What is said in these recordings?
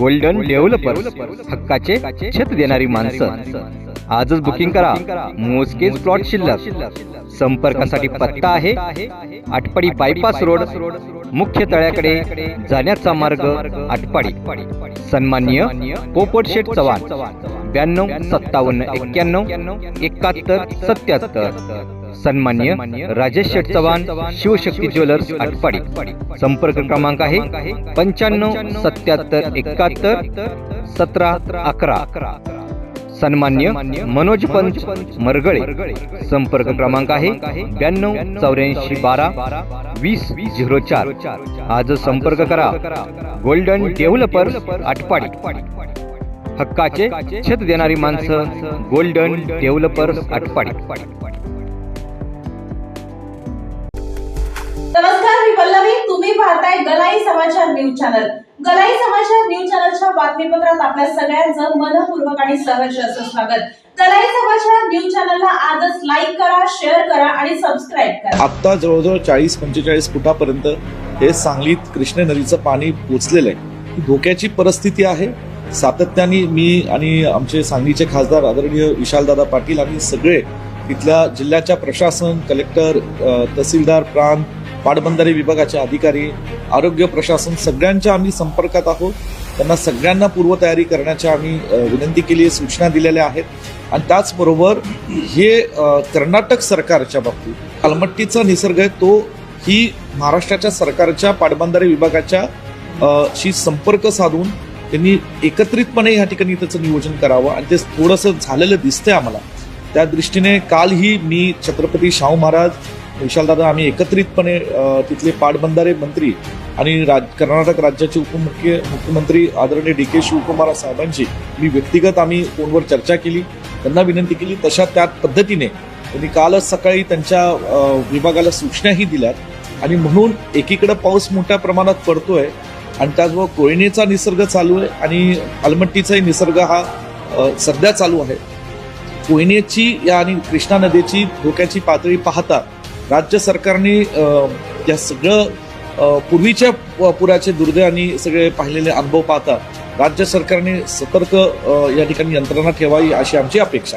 Golden developers हक्काचे छत देणारी माणसं. आजच बुकिंग करा. मोजकेच प्लॉट शिल्लक. संपर्कासाठी पत्ता आहे. आटपाडी बायपास रोड मुख्य तळ्याकडे जाण्याचा मार्ग आटपाडी. सन्माननीय पोपट शेठ चव्हाण. ब्याण्णव सत्तावन्न एक्क्याण्णव एकाहत्तर सत्याहत्तर. सन्मान्य राजेश शेठ चव्हाण शिवशक्ती ज्वेलर्स आटपाडी. संपर्क क्रमांक आहे पंच्याण्णव सत्याहत्तर एकाहत्तर सतरा अकरा. सन्मान्य मनोज पंच मरगळे. संपर्क क्रमांक आहे ब्याण्णव चौऱ्याऐंशी बारा वीस झिरो चार. आज संपर्क करा. Golden developer Atpadi. हक्काचे छत देणारी माणसं गोल्डन डेव्हलपर्स आटपाडी. नमस्कार मी पल्लवी. तुम्ही पाहताय गलाई समाचार न्यूज चॅनल. गलाई समाचार न्यूज चॅनलच्या बातमीपत्रात आपल्या सगळ्यांचं मनपूर्वक आणि सहर्ष असं स्वागत. गलाई समाचार न्यूज चॅनलला आजच लाईक करा शेअर करा आणि सबस्क्राईब करा. आत्ता जवळजवळ चाळीस पंचेचाळीस फुटापर्यंत हे सांगलीत कृष्ण नदीचं पाणी पोचलेलं आहे. ही धोक्याची परिस्थिती आहे. सातत्याने मी आणि आमचे सांगलीचे खासदार आदरणीय विशालदादा पाटील आणि सगळे तिथल्या जिल्ह्याच्या प्रशासन कलेक्टर तहसीलदार प्रांत पाटबंधारे विभागाचे अधिकारी आरोग्य प्रशासन सगळ्यांच्या आम्ही संपर्कात आहोत. त्यांना सगळ्यांना पूर्वतयारी करण्याच्या आम्ही विनंती केली आहे सूचना दिलेल्या आहेत. आणि त्याचबरोबर हे कर्नाटक सरकारच्या बाबतीत अलमट्टीचा निसर्ग आहे तो ही महाराष्ट्राच्या सरकारच्या पाटबंधारे विभागाच्या शी संपर्क साधून त्यांनी एकत्रितपणे या ठिकाणी त्याचं नियोजन करावं आणि ते थोडंसं झालेलं दिसतंय आम्हाला. त्या दृष्टीने कालही मी छत्रपती शाहू महाराज विशालदादा आम्ही एकत्रितपणे तिथले पाटबंधारे मंत्री आणि राज कर्नाटक राज्याचे उपमुख्य मुख्यमंत्री आदरणीय डी के शिवकुमार साहेबांची मी व्यक्तिगत आम्ही फोनवर चर्चा केली. त्यांना विनंती केली तशा त्या पद्धतीने त्यांनी कालच सकाळी त्यांच्या विभागाला सूचनाही दिल्यात. आणि म्हणून एकीकडे पाऊस मोठ्या प्रमाणात पडतोय आणि त्याचबरोबर कोयनेचा निसर्ग चालू आहे आणि अलमट्टीचाही निसर्ग हा सध्या चालू आहे. कोयनेची या आणि कृष्णा नदीची धोक्याची पातळी पाहता राज्य सरकारने या सगळं पूर्वीच्या पुराचे दुर्दैव आणि सगळे पाहिलेले अनुभव पाहता राज्य सरकारने सतर्क या ठिकाणी यंत्रणा ठेवावी अशी आमची अपेक्षा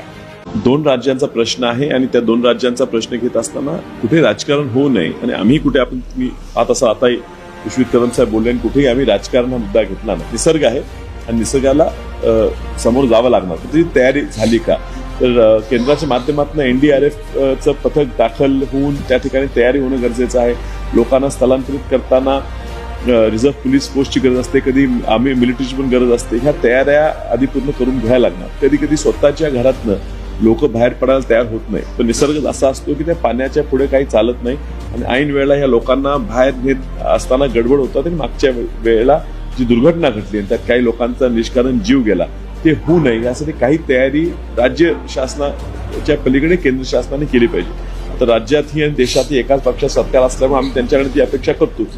दोन राज्यांचा प्रश्न आहे आणि त्या दोन राज्यांचा प्रश्न घेत असताना कुठे राजकारण होऊ नये आणि आम्ही कुठे आपण तुम्ही आता असं आता विश्वित कदम साहेब बोलले आणि कुठेही आम्ही राजकारण हा मुद्दा घेतला नाही. निसर्ग आहे आणि निसर्गाला समोर जावं लागणार. त्याची तयारी झाली का? तर केंद्राच्या माध्यमातून एनडीआरएफचं पथक दाखल होऊन त्या ठिकाणी तयारी होणं गरजेचं आहे. लोकांना स्थलांतरित करताना रिझर्व्ह पोलीस फोर्सची गरज असते कधी आम्ही मिलिटरीची पण गरज असते. ह्या तयाऱ्या आधी पूर्ण करून घ्यायला लागणार. कधी कधी स्वतःच्या घरातनं लोक बाहेर पडायला तयार होत नाही. पण निसर्ग असा असतो की त्या पाण्याच्या पुढे काही चालत नाही आणि ऐन वेळेला या लोकांना बाहेर नेत असताना गडबड होतात आणि मागच्या वेळेला जी दुर्घटना घडली आणि त्यात काही लोकांचा निष्कारण जीव गेला ते होऊ नये यासाठी काही तयारी राज्य शासनाच्या पलीकडे केंद्र शासनाने केली पाहिजे. आता राज्यातही आणि देशातही एकाच पक्षात सरकार असल्यामुळे आम्ही त्यांच्याकडे ती अपेक्षा करतोच.